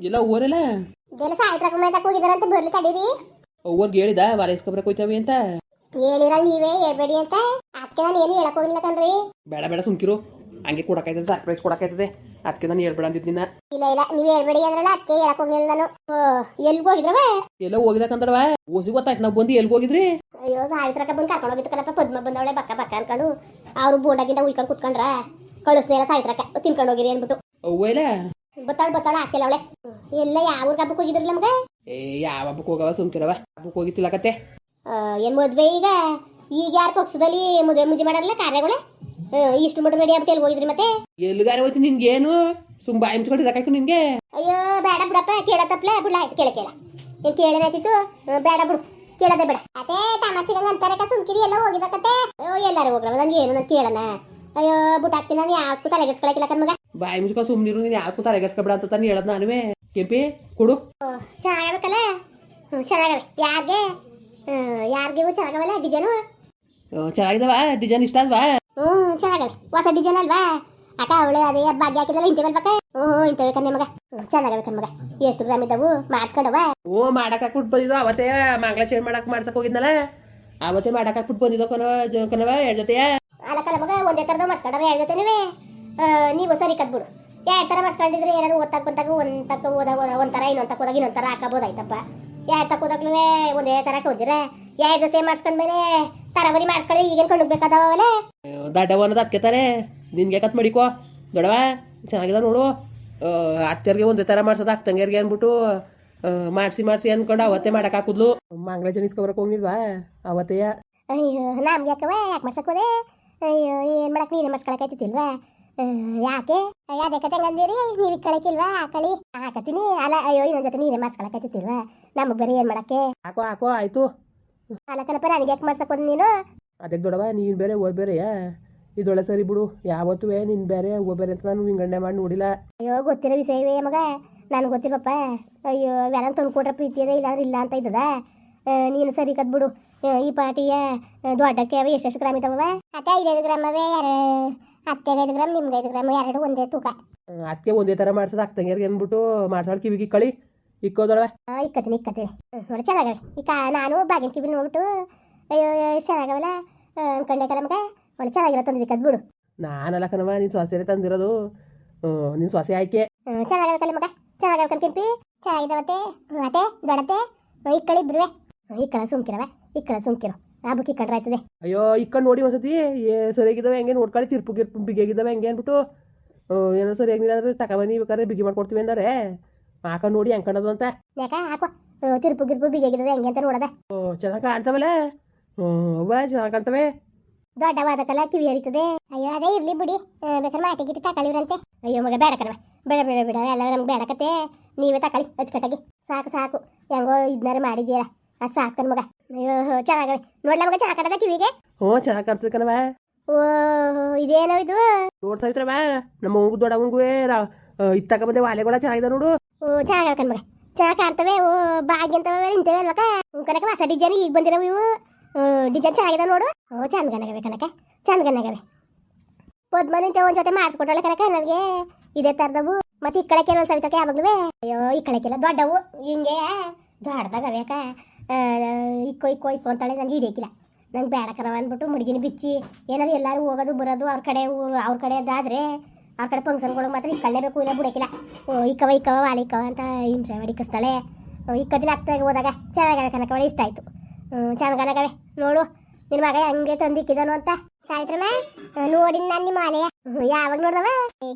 ಇಲ್ಲ ಓರಲ್ಲ ಇದೆಲ್ಲ ಸಾಯ್ತ್ರಾಗ ಮೇತಕ್ಕೆ ಹೋಗಿದಾರಂತ ಬರ್ಲಿ ತಡೀರಿ ಅವ್ರಿಗೆ ಹೇಳಿದ ವಾರ ಇಸ್ಕೊಬ್ರಕ್ಕೆ ಹೋಯ್ತವೆ ಅಂತ? ಹೇಳಿರಲ್ಲ ನೀವೇ ಹೇಳ್ಬೇಡಿ ಅಂತ. ಅದಕ್ಕೆ ನಾನು ಏನು ಹೇಳಕ್ ಹೋಗಿಲ್ಲ ಕಣ್ರಿ. ಬೇಡ ಬೇಡ ಸುಮ್ಕಿರು. ಹಂಗೆ ಕೊಡಕಾಯ್ತದೆ ಸರ್ಪ್ರೈಸ್ ಕೊಡಕಾಯ್ತದೆ ಅದಕ್ಕೆ ನಾನು ಹೇಳ್ಬೇಡ ಅಂತಿದ್ದಿನ ಇಲ್ಲ ಇಲ್ಲ ನೀವ್ ಹೇಳ್ಬೇಡಿ ಅಂದ್ರಲ್ಲ ಅದಕ್ಕೆ ಹೇಳಕ್ ಹೋಗಿಲ್ಲ ನಾನು. ಎಲ್ಗ್ ಹೋಗಿದ್ರವ? ಎಲ್ಲ ಹೋಗಿದಕ್ಕಂತಡವ ಓಸಿ ಗೊತ್ತಾಯ್ತು ನಾವು ಬಂದು ಎಲ್ಲಿ ಹೋಗಿದ್ರಿ? ಅಯ್ಯೋ ಸಾಯ್ತ್ರಕ್ಕ ಬಂದು ಕರ್ಕೊಂಡು ಕಣಪ್ಪ ಪದ್ಮ ಬಂದವಳೆ ಬಕ್ಕ ಬಕ್ಕ ಅನ್ಕೊಂಡು ಅವ್ರು ಬೋಡಾಗಿಂದ ಗಿಂಡ ಉಯ್ಕೊಂಡು ಕುತ್ಕೊಂಡ್ರ ಎಲ್ಲ ಸಾಯ್ತ್ರಕ್ಕ ತಿನ್ಕೊಂಡು ಹೋಗಿರಿ ಅಂದ್ಬಿಟ್ಟು. ಅವ್ವ ಇಲ್ಲ? ಬತ್ತಾಳ ಬತ್ತಾಳ ಹಾಕಿಲ್ಲ ಅವಳೆ. ಎಲ್ಲ ಯಾವ ಊರ್ಗ್ ಹಬ್ಬಕ್ಕೆ ಹೋಗಿದ್ರಲ್ಲ ನಮ್ಗೆ? ಏ ಯಾವ ಹಬ್ಬಕ್ಕೆ ಹೋಗವ ಸುಮ್ಕಿರವ. ಹಬ್ಬಕ್ಕೆ ಹೋಗಿತ್ತಿಲ್ಲ ಕತೆ. ಆ, ಏನ್ ಮದ್ವೆ ಈಗ? ಈಗ ಯಾರ ಪಕ್ಷದಲ್ಲಿ ಮದುವೆ ಮುಜಿ ಮಾಡಲ್ಲ ಕಾರ್ಯಗಳ? ಇಷ್ಟು ಮಟ್ಟ ರೆಡಿ ಆಗ್ಬಿಟ್ಟು ಎಲ್ಲಿ ಹೋಗಿದ್ರಿ ಮತ್ತೆ? ಎಲ್ಲಿಗಾರ ಹೋಯ್ತು ನಿನ್ಗೇನು? ಸುಮ್ ಬಾಯಿ ಮುಚ್ಕೊಂಡು ಇರಕಾಯ್ತು ನಿನ್ಗೆ? ಅಯ್ಯೋ ಬೇಡ ಬಿಡಪ್ಪ ಕೇಳ ತಪ್ಪಲೆ ಬಿಡ ಆಯ್ತು ಕೇಳ ಕೇಳ. ಏನ್ ಕೇಳೇನಾಯ್ತಿತ್ತು ಬೇಡ ಬಿಡು ಕೇಳದೆ ಬೇಡ. ಅದೇ ತಮಸಿಗಂಗ ಅಂತಾರಕ ಸುಮ್ಕಿರಿ ಎಲ್ಲ ಹೋಗಿದಕತ್ತೆ ಅಯ್ಯೋ ಎಲ್ಲಾರು ಹೋಗ್ರವ ನಂಗೆ ಏನು ನಾನು ಕೇಳನ ಅಯ್ಯೋ ಬಿಟ್ಟು ಹಾಕ್ತೀನಿ ನಾನು ಯಾವಕ್ಕೂ ತಲೆಗೆಡ್ಸ್ಕೊಳಕಿಲ್ಲ ಕಣ್ಮಗ ಬಾಯಿ ಮುಚ್ಕೊ ಸುಮ್ಮನಿರು ನೀನು ಯಾಕೂ ತಲೆಗೆಸ್ಕೊಬೇಡ ಅಂತ ತಾನು ಹೇಳದ್ ನಾನುವೆ. ಕೆಂಪಿ ಕೊಡು. ಚೆನ್ನಾಗಬೇಕಲ್ಲ ಚೆನ್ನಾಗವೆ ಯಾರಿಗೆ? ಯಾರಿಗೆ ಚೆನ್ನಾಗವಲ್ಲ ಡಿಸೈನು ಚೆನ್ನಾಗಿದವ? ಡಿಸೈನ್ ಇಷ್ಟ ಅಲ್ವಾ? ಹ್ಞೂ ಚೆನ್ನಾಗವೆ ಹೊಸ ಡಿಸೈನ್ ಅಲ್ವಾ? ಅಕ್ಕ ಅವಳೆ ಅದೇ ಭಾಗ್ಯ ಹಾಕಿದಲ್ಲ ಇಂತವೆ ಅಲ್ವಕ್ಕ ಹ್ಞೂ ಹ್ಞೂ ಇಂತವೆ ಕಣ್ಣೆ ಮಗ? ಎಷ್ಟು ಗ್ರಾಮ್ ಇದ್ದಾವು ಮಾಡಿಸ್ಕೊಂಡವ ಓ ಮಾಡಕ್ಕ ಹಾಕ್ಬಿಟ್ಟು ಬಂದಿದ್ದು. ಅವತ್ತೇ ಮಂಗಳ ಚೇಂಜ್ ಮಾಡಕ್ ಮಾಡ್ಸಕ್ ಹೋಗಿದ್ನಲ್ಲ. ಅವತ್ತೇ ಮಾಡಕ್ ಕುಟ್ ಬಂದಿದ್ದು ಕನವ ಕಣವ ಎರಡ್ ಜೊತೆಯ. ಅಲ್ಲಕ್ಕಲ್ಲ ಮಗ ಒಂದೇ ಥರದ ಮಾಡ್ಸ್ಕೊಂಡವ ಎರಡು ಜೊತೆ ನೀವು ಸರಿ ಕದ್ಬಿಡು. ಯಾವ ಥರ ಮಾಡಿಸ್ಕೊಂಡಿದ್ರೆ ಏನಾರು ಓದ್ತಾಗ ಬಂದಾಗ ಒಂದು ತಕ್ಕ ಓದಾಗ ಒಂಥರ ಇನ್ನೊಂದು ತಕ್ಕ ಹೋದಾಗ ಇನ್ನೊಂದು ಥರ ಹಾಕಬೋದಾಯ್ತಪ್ಪ. ಯಾವ ತಕ್ಕ ಹೋದಾಗ್ಲೂ ಒಂದೇ ಥರ ಹೋದಿರ? ಯಾವ ಜೊತೆ ಮಾಡಿಸ್ಕೊಂಡ್ಮೇಲೆ ತರವರಿ ಮಾಡಿಸ್ಕೊಂಡ್ರೆ ಈಗೇನು ಕಣ್ಣು ದಡ್ಡವ ಅನ್ನೋದು ಹತ್ಕೆತಾರೆ ನಿನ್ಗೆ ಕತ್ ಮಾಡಿಕೋ? ದೊಡವ ಚೆನ್ನಾಗಿದೆ ನೋಡು. ಅತ್ತೆಯರಿಗೆ ಒಂದೇ ಥರ ಮಾಡ್ಸೋದು ಅಕ್ಕಂಗೇರ್ಗೆ ಅಂದ್ಬಿಟ್ಟು ಮಾಡಿಸಿ ಮಾಡಿಸಿ ಅಂದ್ಕೊಂಡು ಅವತ್ತೇ ಮಾಡಕ್ ಹಾಕುದ್ಲು. ಮಂಗಳ ಜನಿಸ್ಕೊಬರಕ್ಕೆ ಹೋಗಿಲ್ವಾ ಅವತ್ತೇ. ಅಯ್ಯೋ ನಮ್ಗೆ ಯಾಕವ ಯಾಕೆ ಮಾಡ್ಸಕ್ಕೋದೆ ಅಯ್ಯೋ ಏನು ಮಾಡಕ್ಕೆ ನೀನೇ ಮಾಡ್ಸ್ಕೊಳಕೈತಿಲ್ವಾ ಯಾಕೆ? ಅಯ್ಯ ಅದೇ ಕತೆ ಅಂದಿರಿ ನೀವು ಆ ಕಳಿ. ಹಾಕತ್ತೀನಿ ಅಲ್ಲ ಅಯ್ಯೋ ಇನ್ನೊಂದ್ ಜೊತೆ ನೀನೇ ಮಾಡ್ಸ್ಕೊಳಕೈತಿಲ್ವಾ ನಮಗೆ ಬರೀ ಏನ್ ಮಾಡಕ್ಕೆ? ಹಾಕೋ ಹಾಕೋ ಆಯ್ತು. ಅಲ್ಲ ಕಣಪ್ಪ ನನಗೆ ಯಾಕೆ ಮಾಡ್ಸಕ್ಕೋದು ನೀನು? ಅದಕ್ಕೆ ದೊಡವ ನೀನು ಬೇರೆ ಓದ್ ಬೇರೆಯಾ ಇದೊಳ್ಳೆ ಸರಿ ಬಿಡು. ಯಾವತ್ತೂ ನಿನ್ ಬೇರೆ ಓ ಬೇರೆ ಅಂತ ನಾನು ವಿಂಗಡಣೆ ಮಾಡಿ ನೋಡಿಲ್ಲ. ಅಯ್ಯೋ ಗೊತ್ತಿರೋ ವಿಷಯವೇ ಮಗ. ನಾನು ಗೊತ್ತಿಲ್ಲಪ್ಪ. ಅಯ್ಯೋ ಯಾರನ್ನ ತಂದು ಕೊಟ್ರೆ ಪ್ರೀತಿ ಅದ ಇಲ್ಲಾಂದ್ರೆ ಇಲ್ಲ ಅಂತ ಇದ್ದದ? ಆ, ನೀನು ಸರಿ ಕದ್ಬಿಡು ಆ, ಈ ಪಾಟಿಯ ದೊಡ್ಡಕ್ಕೆ ಅವ ಎಷ್ಟೆಷ್ಟು ಗ್ರಾಮ್ ಇದಾವ ಅತ್ತೆ ಐದೈದು ಗ್ರಾಮ್ ಅವೇ ಎರಡು ಹತ್ತೆಗೆ ಐದು ಗ್ರಾಮ್ ನಿಮ್ಗೆ ಐದು ಗ್ರಾಮ್ ಎರಡು ಒಂದೇ ತೂಕ. ಅತ್ತೆ ಒಂದೇ ಥರ ಮಾಡ್ಸೋದು ಅಕ್ಕ ಅಂದ್ಬಿಟ್ಟು ಮಾಡ್ಸೋಳು ಕಿವಿಗೆ ಕಳಿ. ಇಕ್ಕೋದೊಳ ಇಕ್ಕತ್ತೀನಿ ಇಕ್ಕತ್ತೀನಿ ನೋಡಿ ಚೆನ್ನಾಗವೆ. ಈಗ ನಾನು ಬಾಗಿನ ಕಿವಿ ನೋಡ್ಬಿಟ್ಟು ಅಯ್ಯೋ ಚೆನ್ನಾಗವಲ್ಲ? ಅನ್ಕೊಂಡೆ ಕಲ ಮಗ? ನೋಡಿ ಚೆನ್ನಾಗಿರೋ ತಂದಿದ್ದೆ ಕದ್ಬಿಡು ನಾನಲ್ಲ ಕಣವ ನಿನ್ನ ಸೊಸೆನೇ ತಂದಿರೋದು. ನಿನ್ನ ಸೊಸೆ ಆಯ್ಕೆ. ಚೆನ್ನಾಗಬೇಕಲ್ಲ ಮಗ? ಚೆನ್ನಾಗಬೇಕಂತ ಕೆಂಪಿ? ಚೆನ್ನಾಗಿದೆ ಮತ್ತೆ ಅತ್ತೆ ದೊಡತ್ತೆ ಇಕ್ಕಳಿ ಬಿಡುವೆ ಇಕ್ಕಳ ಸುಮ್ಕಿರವ ಇಕ್ಕಳ ಸುಮ್ಕಿರು. ಆ ಬುಕ್ ಇಕ್ಕಂಡ್ರೆ ಆಯ್ತದೆ. ಅಯ್ಯೋ ಇಕ್ಕೊಂಡು ನೋಡಿ ಒಂದ್ಸತಿ ಏ ಸರಿಯಾಗಿದ್ದಾವೆ ಹೆಂಗೆ ನೋಡ್ಕೊಳ್ಳಿ ತಿರ್ಪು ಗಿರ್ಪು ಬಿಗಿಯಾಗಿದ್ದಾವೆ ಹೆಂಗೆ ಅಂದ್ಬಿಟ್ಟು. ಓ ಏನೋ ಸರಿಯಾಗಿಲ್ಲ ಅಂದ್ರೆ ತಗೊಬನ್ನಿ ಬೇಕಾದ್ರೆ ಬಿಗಿ ಮಾಡ್ಕೊಡ್ತೀವಿ ಅಂದರೆ. ಹಾಕೊಂಡು ನೋಡಿ ಹೆಂಗೆ ಕಾಣೋದು ಅಂತ. ಯಾಕ? ಹಾಕೋ. ತಿರುಪು ಗಿರ್ಪು ಬಿಗಿಯಾಗಿದ್ದಾವೆ ಹೆಂಗೆ ಅಂತ ನೋಡದ. ಓ ಚೆನ್ನಾಗಿ ಕಾಣ್ತಾವಲ್ಲ? ಹ್ಞೂ ಅವ್ವ ಚೆನ್ನಾಗಿ ಕಾಣ್ತವೆ. ದೊಡ್ಡವಾದಕ್ಕಲ್ಲ ಕಿವಿ ಹರಿತದೆ. ಅಯ್ಯೋ ಅದೇ ಇರ್ಲಿ ಬಿಡಿ. ಬೇಕಾದ್ರೆ ಮಾಟಿ ಗಿಟಿ ತಕೊಳ್ಳಿವ್ರಂತೆ ಅಯ್ಯೋ ಮಗ ಬೇಡ ಕಣವ ಬೇಡ ಬೇಡ ಬೇಡ ಎಲ್ಲ ನಮ್ಗೆ ಬೇಡಕತ್ತೆ. ನೀವೇ ತಕಳಿ ಅಚ್ಚುಕಟ್ಟಾಗಿ. ಸಾಕು ಸಾಕು. ಹೆಂಗೋ ಇದನ್ನಾರು ಮಾಡಿದ್ಯಲ್ಲ ಅದು ಸಾಕು ಮಗ. ಅಯ್ಯೋ ಚೆನ್ನಾಗವೆ. ನೋಡ್ಲ ಮಗ ಚೆನ್ನಾಗಿ ಕಟ್ಟದ ಕಿವಿಗೆ ಹ್ಞೂ ಚೆನ್ನಾಗಿ ಕಾಣ್ತದೆ ಕಣವ ಓ ಇದೇನೋ ಇದು? ನೋಡ್ ಸಾವಿತ್ರವ ನಮ್ಮ ಅವ್ಗು ದೊಡ್ಡವಂಗೂ ಇತ್ತಕ ಬಂದೆ ವಾಲೆಗಳ ಚೆನ್ನಾಗಿದೆ ನೋಡು. ಓ ಚೆನ್ನಾಗಿ ಕಣ್ ಮಗ. ಚೆನ್ನಾಗಿ ಕಾಣ್ತವೆ ಓ ಬಾಗಿ ಅಂತವೆ ಇಂತವೆ ಅಲ್ವಕ ಕನಕ ಹೊಸ ಡಿಸೈನ್ ಈಗ ಬಂದಿರವು ಇವು. ಡಿಸೈನ್ ಚೆನ್ನಾಗಿದೆ ನೋಡು. ಓ ಚಂದಗನಗವೆ ಕನಕ ಚಂದಗನಗವೆ ಪದ್ಮನ ಇಂತ ಒಂದ್ ಜೊತೆ ಮಾಡಿಸ್ಕೊಟ್ಟಳೆ ಕನಕ ನನಗೆ. ಇದೇ ತರದವು. ಮತ್ತೆ ಈ ಕಳಕ್ಕೆ ಕೆಲವು ಸವಿತಕ್ಕೆ ಯಾವಾಗ್ಲೂ ಅಯ್ಯೋ ಈ ಕಳಕ್ಕೆಲ್ಲ ದೊಡ್ಡವು. ಹಿಂಗೆ ದೊಡ್ಡದಾಗ ಯಾಕ ಇಕ್ಕೋ ಇಕ್ಕೋ ಇಕ್ಕೋ ಅಂತಾಳೆ ನನಗೆ ಹಿಡಿಯಕ್ಕಿಲ್ಲ. ನಂಗೆ ಬೇಡ ಕರವ ಅಂದ್ಬಿಟ್ಟು ಮುಡುಗಿನ ಬಿಚ್ಚಿ ಏನಾದ್ರು ಎಲ್ಲರೂ ಹೋಗೋದು ಬರೋದು ಅವ್ರ ಕಡೆ ಅವ್ರ ಕಡೆ ಅದಾದರೆ ಅವ್ರ ಕಡೆ ಫಂಕ್ಷನ್ಗಳು ಮಾತ್ರ ಇಕ್ಕಳ್ಳೇಬೇಕು ಇಲ್ಲ ಬಿಡೋಕ್ಕಿಲ್ಲ. ಓ ಇಕ್ಕವ ಇಕ್ಕವ ವಾಲಿ ಇಕ್ಕವ ಅಂತ ಹಿಂಸೆ ಮಡಿಕಿಸ್ತಾಳೆ. ಇಕ್ಕದಿನ ಆಗ್ತಾಗ ಹೋದಾಗ ಚೆನ್ನಾಗ ಕನಕ ಒಳ್ಳೆ ಇಷ್ಟ ಆಯಿತು. ಚೆನ್ನಾಗನಗವೆ ನೋಡು ನಿನ್ನ ಮಗ ಹಂಗೆ ತಂದಿಕ್ಕಿದನು ಅಂತ. ಸಾಯಿತ್ರಮ್ಮ ನೋಡಿ ನಾನು ನಿಮ್ಮ ಹ್ಞೂ, ಯಾವಾಗ ನೋಡ್ದವ?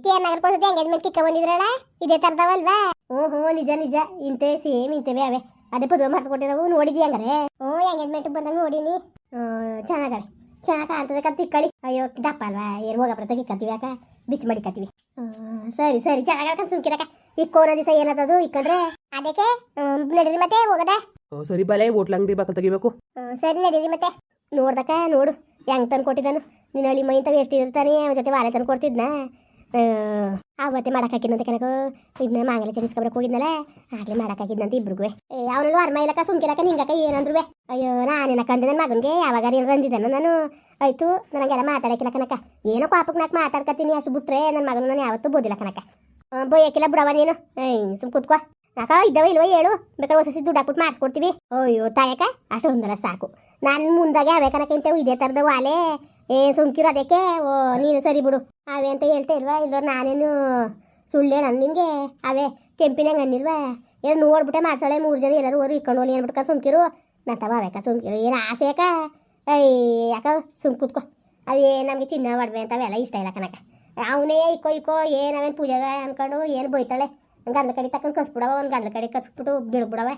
ಕೇರ್ನಗರ್ ಕೊಡ್ಸತ್ತೆ ಎಂಗೇಜ್ಮೆಂಟ್ ಕಿಕ್ಕ ಬಂದಿದ್ರಲ್ಲ? ಇದೇ ತರದವಲ್ವಾ? ಓಹೋ ನಿಜ ನಿಜ ಇಂತೆ ಸೇಮ್ ಇಂತವೆ ಅವೆ. ಅದೇ ಪದುವೆ ಮಾಡಿಸ್ಕೊಟ್ಟಿರವು ನೋಡಿದ್ವಿ ಹಂಗಾರೆ? ಹ್ಞೂ ಎಂಗೇಜ್ಮೆಂಟ್ ಬಂದಾಗ ನೋಡಿನಿ. ಚೆನ್ನಾಗವೆ. ಚೆನ್ನಾಗಿ ಕಾಣ್ತದೆ ಕತ್ತಿ ಕಳಿ ಅಯ್ಯೋ ದಪ್ಪ ಅಲ್ವಾ? ಏನು ಹೋಗಪ್ಪ ಕತ್ತಿವಿ ಯಾಕ? ಬಿಚ್ಚಿ ಮಡಿಕತ್ತೀವಿ ಹ್ಮ್, ಸರಿ ಸರಿ. ಚೆನ್ನಾಗಿ ಸುಮ್ಕಿರಕ ಇಕ್ಕೋನ ದಿವಸ ಏನದದು ಇಕ್ಕಂಡ್ರೆ ಅದಕ್ಕೆ? ನಡೀರಿ ಮತ್ತೆ ಹೋಗದ? ಸರಿ ಬಲೆ ಹೋಟ್ಲ ಅಂಗಡಿ ಬಾಕಲ್ ತೆಗಿಬೇಕು. ಸರಿ ನಡೀರಿ ಮತ್ತೆ. ನೋಡ್ದಕ್ಕ ನೋಡು. ಹೆಂಗ್ ತಂದು ಕೊಟ್ಟಿದ್ದಾನು ನಿನ್ನ ಹಳ್ಳಿ ಮೈ ತಗ ಎಷ್ಟು ಇರ್ತಾನೆ ಅವನ ಜೊತೆ ವಾಲೆ ತಂದು ಕೊಡ್ತಿದ್ನ ಅವತ್ತೆ ಮಾಡಕ್ ಹಾಕಿದ್ನಂತೆ ಕನಕ ಇದನ್ನ ಮಾಂಗಲ ಚನಿಸ್ಕೊಬ್ರಕ್ ಹೋಗಿದ್ನಲ್ಲ ಆಗ್ಲೇ ಮಾಡಕ್ ಹಾಕಿದ್ನಂತ ಏ, ಅವನಲ್ಲೂ ಅರ್ಮ ಇಲ್ಲಕ್ಕ ಸುಮ್ಕಿರಕ ನಿಂಗಕ್ಕ ಏನಂದ್ರು ಅಯ್ಯೋ, ನಾನೇನಕ್ಕ ಅಂದೆ ನನ್ನ ಮಗನ್ಗೆ? ಯಾವಾಗ ಅಂದಿದ್ದಾನು ನಾನು? ಆಯ್ತು, ನನಗೆಲ್ಲ ಮಾತಾಡಕ್ಕಿಲ್ಲ ಕನಕ ಏನೋ ಪಾಪಕ್ಕೆ ನಾಲ್ಕು ಮಾತಾಡ್ಕತ್ತೀನಿ ಅಷ್ಟು ಬಿಟ್ರೆ ನನ್ನ ಮಗನ ನಾನು ಯಾವತ್ತೂ ಬೋದಿಲ್ಲ ಕನಕ ಬೋಯಕ್ಕಿಲ್ಲ ಬಿಡವ ನೀನು. ಸುಮ್ ಕೂತ್ಕೋ. ನಾಕ, ಇದ್ದಾವೆ ಇಲ್ವ ಹೇಳು? ಬೇಕಾದ್ರೆ ಹೊಸ ದುಡ್ಡು ಹಾಕ್ಬಿಟ್ಟು ಮಾಡಿಸ್ಕೊಡ್ತೀವಿ. ಅಯ್ಯೋ ತಾಯಕ ಅಷ್ಟು ಒಂದಲ್ಲ ಸಾಕು. ನಾನು ಮುಂದಾಗೆ ಅವೇ ಕನಕಂತೇವು ಇದೇ ಥರದ ವಾಲೆ. ಏ, ಸುಮ್ಕಿರು ಅದಕ್ಕೆ. ಓ, ನೀನು ಸರಿ ಬಿಡು. ಅವೇ ಅಂತ ಹೇಳ್ತಾ ಇಲ್ವಾ? ಇಲ್ಲ ನಾನೇನು ಸುಳ್ಳೇ ನನ್ನ ನಿನಗೆ? ಅವೇ ಕೆಂಪಿನಂಗೆ ಅನ್ನಿಲ್ವಾ? ಏನೋ ನೋಡ್ಬಿಟ್ಟೆ ಮಾಡ್ಸಾಳೆ ಮೂರು ಜನ ಎಲ್ಲರೂ ಓರು ಇಕ್ಕೊಂಡು ಹೋಗಿ ಏನ್ಬಿಟ್ಕ ಸುಮ್ಕಿರು. ನಾ ತವ ಅವೇಕ ಸುಮ್ಕಿರು. ಏನು ಆಸೆ ಯಾಕ? ಐ, ಯಾಕ? ಸುಮ್ ಕೂತ್ಕೋ. ಅವೇ ನಮಗೆ ಚಿನ್ನ ಮಾಡ್ಬೇ ಅಂತ ಅವೆಲ್ಲ ಇಷ್ಟ ಇಲ್ಲ ಕನಕ ಅವನೇ ಇಕ್ಕೋ ಇಕ್ಕೋ, ಏನು ಅವೇನು ಪೂಜೆಗೆ ಅನ್ಕೊಂಡು ಏನು ಬೈತಾಳೆ? ಗಂಧ ಕಡೆ ತಕೊಂಡು ಕಸ್ಬಿಡವ ಒಂದು ಗಂಧ ಕಡೆ ಕಸ್ಬಿಟ್ಟು ಬಿಡ್ಬಿಡವ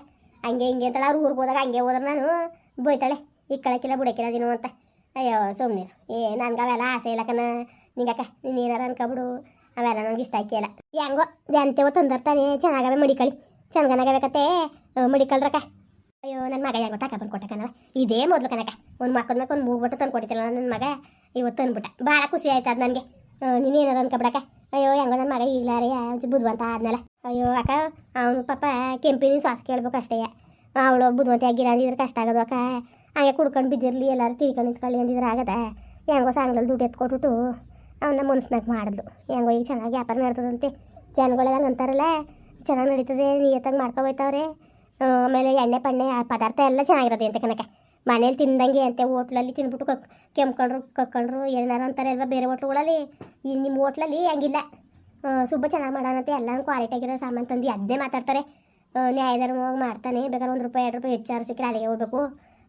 ಹಂಗೆ ಹಿಂಗೆ ಅಂತಲ್ಲ ಅವ್ರು ಊರಿಗೆ ಹೋದಾಗ ಹಂಗೆ ಹೋದ್ರೆ ನಾನು ಬೈತಾಳೆ. ಇಕ್ಕಳಕ್ಕಿಲ್ಲ, ಬುಡಕ್ಕಿಲ್ಲ ದಿನ ಅಂತ. ಅಯ್ಯೋ ಸುಮ್ಮನಿರು ಏ, ನನ್ಗೆ ಅವೆಲ್ಲ ಆಸೆ ಇಲ್ಲ ಕಣ. ನಿಂಗಕ್ಕ ನೀನು ಏನಾರ ಅನ್ಕೊಬಿಡು. ಅವೆಲ್ಲ ನನಗೆ ಇಷ್ಟ ಆಕಿಯಲ್ಲ ಹೆಂಗೋ ಜಂತೆವೋ ತಂದಿರ್ತಾನೆ ಚೆನ್ನಾಗವೆ ಮಡಿಕಳಿ. ಮಡಿಕಲ್ ರಕ್ಕ. ಅಯ್ಯೋ ನನ್ನ ಮಗ ಹೆಂಗೋ ತಕ ಬಂದು ಕೊಟ್ಟೆ ಕಣವ ಇದೇ ಮೊದಲು ಕನಕ ಒಂದು ಮಕ್ಕದ ಮಕ್ಕ ಒಂದು ಮೂಗ್ಬಿಟ್ಟು ತಂದು ಕೊಟ್ಟಿದ್ದಲ್ಲ ನನ್ನ ಮಗ. ಇವತ್ತು ತಂದ್ಬಿಟ್ಟ. ಭಾಳ ಖುಷಿ ಆಯ್ತು ಅದು ನನಗೆ. ನೀನು ಏನಾರ ಅನ್ಕೊಬಿಡಕ್ಕ. ಅಯ್ಯೋ, ಹೆಂಗೋ ನನ್ನ ಮಗ ಒಂಚೂರು ಬುದ್ಧಿವಂತ ಆದ್ನಲ್ಲ. ಅಯ್ಯೋ, ಅಕ್ಕ, ಅವನು ಪಾಪ ಕೆಂಪಿನ ಸಾಸ್ ಕೇಳ್ಬೇಕು ಅಷ್ಟೇ. ಅವಳು ಬುದ್ಧಿವಂತ ಆಗಿರ ಅಂದಿದ್ರೆ ಕಷ್ಟ ಆಗೋದು ಅಕ್ಕ. ಹಂಗೆ ಕುಡ್ಕೊಂಡು ಬಿದ್ದಿರಲಿ, ಎಲ್ಲರೂ ತಿಳ್ಕೊಂಡು ನಿಂತ್ಕೊಳ್ಳಿ ಅಂದಿದ್ರೆ ಆಗದ, ಹೆಂಗೋ ಸಾಂಗ್ಲಲ್ಲಿ ದುಡ್ಡು ಎತ್ಕೊಟ್ಬಿಟ್ಟು ಅವನ್ನ ಮನ್ಸ್ನಾಗ ಮಾಡಿದ್ಲು. ಹೆಂಗೋ ಈಗ ಚೆನ್ನಾಗಿ ವ್ಯಾಪಾರ ನಡ್ತದಂತೆ ಜನಗಳೆಲ್ಲ ಅಂತಾರಲ್ಲ, ಚೆನ್ನಾಗಿ ನಡೀತದೆ, ನಿಯತ್ತಾಗಿ ಮಾಡ್ಕೊಬೋಯ್ತವ್ರೆ ಆಮೇಲೆ ಎಣ್ಣೆ, ಪಣ್ಣೆ, ಆ ಪದಾರ್ಥ ಎಲ್ಲ ಚೆನ್ನಾಗಿರೋದು ಅಂತ ಕನಕ ಮನೇಲಿ ತಿಂದಂಗೆ ಅಂತೆ, ಹೋಟ್ಲಲ್ಲಿ ತಿಂದ್ಬಿಟ್ಟು ಕಕ್, ಕೆಮ್ಕೊಂಡ್ರು, ಕಕ್ಕೊಂಡ್ರು, ಏನಾರು ಅಂತಾರೆ ಅಲ್ವಾ ಬೇರೆ ಹೋಟ್ಲುಗಳಲ್ಲಿ. ಈ ನಿಮ್ಮ ಹೋಟ್ಲಲ್ಲಿ ಹಂಗಿಲ್ಲ. ಸುಬ್ಬ ಚೆನ್ನಾಗಿ ಮಾಡೋಣಂತೆ ಎಲ್ಲ ಕ್ವಾಲಿಟಿ ಆಗಿರೋ ಸಾಮಾನು ತಂದು ಅದೇ ಮಾತಾಡ್ತಾರೆ. ನ್ಯಾಯಧರ್ಮವಾಗಿ ಮಾಡ್ತಾನೆ, ಬೇಕಾದ್ರೆ ಒಂದು ರೂಪಾಯಿ, ಎರಡು ರೂಪಾಯಿ ಹೆಚ್ಚಾರು ಸಿಕ್ಕರೆ ಅಲ್ಲಿಗೆ ಹೋಗ್ಬೇಕು.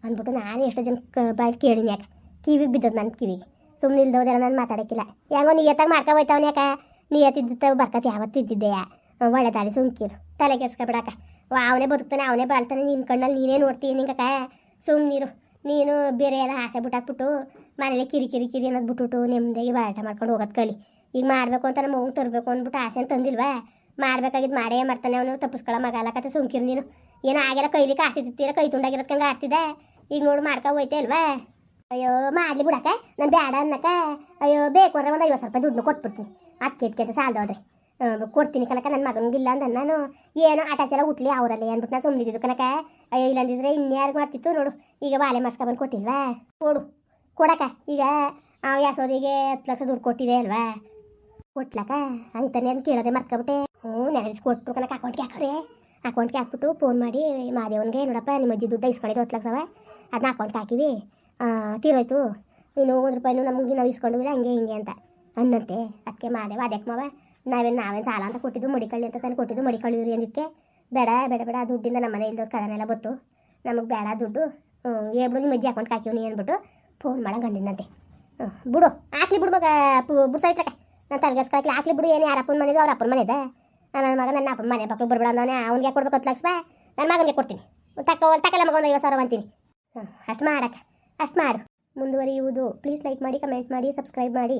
ಅಂದ್ಬಿಟ್ಟು ನಾನು ಎಷ್ಟೋ ಜನ ಬಾಯ್ ಕೇಳಿನಿ ಯಾಕೆ? ಕಿವಿಗೆ ಬಿದ್ದದ್ದು ನನ್ನ ಕಿವಿಗೆ. ಸುಮ್ಮನೆ ಇಲ್ದೋದೆಲ್ಲ ನಾನು ಮಾತಾಡೋಕ್ಕಿಲ್ಲ. ಹೆಂಗೋ ನಿಯತ್ತಾಗಿ ಮಾಡ್ಕೊ ಯಾಕೆ ಯಾಕ? ನಿಯತ್ತಿದ್ದ ಬರ್ಕತ್ ಯಾವತ್ತೂ ಇದ್ದಿದ್ದೆಯಾ ಒಳ್ಳೆ ದಾರಿ ಸುಮ್ಕಿರು. ತಲೆ ಕೆಡ್ಸ್ಕೊಬಿಡಕ್ಕ ಅವನೇ ಬದುಕ್ತಾನೆ, ಅವನೇ ಬಾಳ್ತಾನೆ ನಿನ್ನ ಕಣ್ಣಲ್ಲಿ ನೀನೇ ನೋಡ್ತೀನಿ ನಿಂಗಕ್ಕ ಸುಮ್ಮನಿರು ನೀನು ಬೇರೆ ಎಲ್ಲ ಆಸೆ ಬಿಟ್ಟಾಕ್ಬಿಟ್ಟು ಮನೇಲಿ ಕಿರಿ ಕಿರಿ ಕಿರಿ ಅನ್ನೋದು ಬಿಟ್ಬಿಟ್ಟು ನೆಮ್ಮದಿಗೆ ಬಾಟ ಮಾಡ್ಕೊಂಡು ಹೋಗೋದು ಕಲಿ. ಈಗ ಮಾಡಬೇಕು ಅಂತ ನಮ್ಮ ಮಗು ತರಬೇಕು ಅಂದ್ಬಿಟ್ಟು ಆಸೆ ಅಂತ ತಂದಿಲ್ವಾ? ಮಾಡ್ಬೇಕಾಗಿದ್ದು ಮಾಡೇ ಮಾಡ್ತಾನೆ ಅವನು ತಪ್ಪಿಸ್ಕೊಳ್ಳೋ ಮಗ ಸುಮ್ಕಿರು ನೀನು. ಏನೋ ಆಗಿರ ಕೈಲಿ ಕಾಸಿದ್ದೀರ ಕೈ ತುಂಡಾಗಿರೋದ್ಕಂಗೆ ಆಡ್ತಿದ್ದೆ? ಈಗ ನೋಡಿ ಮಾಡ್ಕೊ ಹೋಯ್ತೆ ಅಲ್ವಾ ಅಯ್ಯೋ, ಮಾಡ್ಲಿ ಬಿಡಕ್ಕ ನಾನು ಬೇಡ ಅನ್ನಕ ಅಯ್ಯೋ, ಬೇಕು ಅಂದ್ರೆ ಒಂದು ಐವತ್ತು ರೂಪಾಯಿ ದುಡ್ಡು ಕೊಟ್ಬಿಡ್ತೀನಿ. ಅದಕ್ಕೆ ಇಟ್ಕೆ ಸಾಲದೋದ್ರೆ ಕೊಡ್ತೀನಿ ಕನಕ ನನ್ನ ಮಗನಿಗಿಲ್ಲ ಅಂದ ನಾನು ಏನೋ ಆಟಾಚೆಲ್ಲ ಹುಟ್ಲಿ ಅವರಲ್ಲಿ ಅಂದ್ಬಿಟ್ಟು ನಾನು ಸುಮ್ಮನಿದ್ದು ಕನಕ ಅಯ್ಯೋ ಇಲ್ಲಂದಿದ್ರೆ ಇನ್ಯಾರು ಮಾಡ್ತಿತ್ತು ನೋಡು. ಈಗ ಬಾಳೆ ಮಾಡ್ಸ್ಕೊಬಂದು ಕೊಟ್ಟಿಲ್ವಾ? ಕೊಡು. ಕೊಡಕ ಈಗ ಆ ಯಾಸೋರಿಗೆ ಹತ್ತು ಲಕ್ಷ ದುಡ್ಡು ಕೊಟ್ಟಿದೆ ಅಲ್ವಾ? ಕೊಟ್ಲಕ್ಕ ಅಂತಾನೆ ಅಂತ ಕೇಳೋದೆ ಮರ್ಕೊಬಿಟ್ಟೆ ಹ್ಞೂ ನೆನೆಸ್ ಕೊಟ್ಟು ಕನಕ ಅಕೌಂಟ್ಗೆ ಹಾಕೋರೆ. ಅಕೌಂಟ್ಗೆ ಹಾಕ್ಬಿಟ್ಟು ಫೋನ್ ಮಾಡಿ, ಮಾದೇವನ್ಗೆ ನೋಡಪ್ಪ ನಿಮ್ಮ ಅಜ್ಜಿ ದುಡ್ಡು ಇಸ್ಕೊಂಡಿದ್ದು ಹತ್ತು ಲಕ್ಷವ ಅದನ್ನ ಅಕೌಂಟ್ಗೆ ಹಾಕಿವಿ. ತೀರೋಯ್ತು. ನೀನು ಒಂದು ರೂಪಾಯಿನೂ ನಮಗೆ ನಾವು ಇಸ್ಕೊಂಡಿಲ್ಲ, ಹಂಗೆ ಹಿಂಗೆ ಅಂತ ಅಂದಂತೆ ಅದಕ್ಕೆ ಮಾದೇವ ಅದಕ್ಕೆ ಮಾವ? ನಾವೇನು ನಾವೇನು ಸಾಲ ಅಂತ ಕೊಟ್ಟಿದ್ದು ಮಡಿಕಳ್ಳಿ ಅಂತ ತಾನು ಕೊಟ್ಟಿದ್ದು ಮಡಿಕಳ್ಳಿರಿ ಅಂದಿದ್ದಕ್ಕೆ ಬೇಡ ಬೇಡ ಬೇಡ ದುಡ್ಡಿಂದ ನಮ್ಮ ಮನೆ ಕದನೆಲ್ಲ ಬತ್ತು. ನಮಗೆ ಬೇಡ ದುಡ್ಡು. ಹೇಳ್ಬಿಡು ನಿಮ್ಮ ಅಜ್ಜಿ ಅಕೌಂಟ್ಗೆ ಹಾಕಿವ್ನಿ ಅಂದ್ಬಿಟ್ಟು ಫೋನ್ ಮಾಡಂಗೆ ಅಂದಿದ್ದಂತೆ ಹ್ಞೂ ಬಿಡು, ಹಾಕ್ಲಿ ಬಿಡು ಮಗ ನಾನು ತಲೆಗೆಸ್ಕೊಳಕ್ಕೆ ಹಾಕ್ಲಿ ಬಿಡು, ಏನು ಯಾರ ಅಪ್ಪನ ಮನೆದು, ಅವ್ರ ಅಪ್ಪನ ಮನೆದ? ನನ್ನ ಮಗ ನನ್ನ ಮನೆ ಪಕ್ಕ ಬರ್ಬೇಡ ನಾನು, ಅವ್ನಿಗೆ ಕೊಡ್ಬೇಕು ಹತ್ತು ಲಕ್ಷ ನನ್ನ ಮಗನಿಗೆ ಕೊಡ್ತೀನಿ. ತಕ್ಕ ತಕ್ಕಲ್ಲ ಮಗ ಒಂದು ಐವತ್ತು ಸಾವಿರ ಅಂತೀನಿ. ಅಷ್ಟು ಮಾಡಕ್ಕ. ಅಷ್ಟು ಮಾಡು. ಮುಂದುವರಿಯುವುದು. ಪ್ಲೀಸ್ ಲೈಕ್ ಮಾಡಿ ಕಮೆಂಟ್ ಮಾಡಿ ಸಬ್ಸ್ಕ್ರೈಬ್ ಮಾಡಿ.